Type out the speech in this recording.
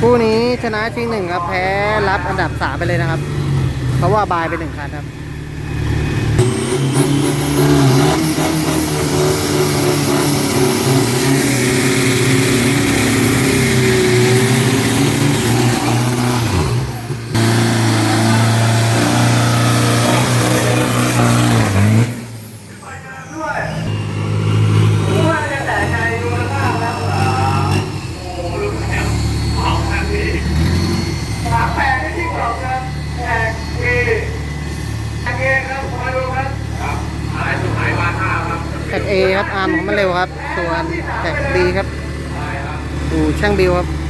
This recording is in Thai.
คู่นี้ชนะชิงหนึ่งครับแพ้รับอันดับสามไปเลยนะครับ เพราะว่าบายไปหนึ่งคันครับ เอครับอาร์มของมันเร็วครับ ส่วนแตกดีครับดูช่างบิวครับดูครับ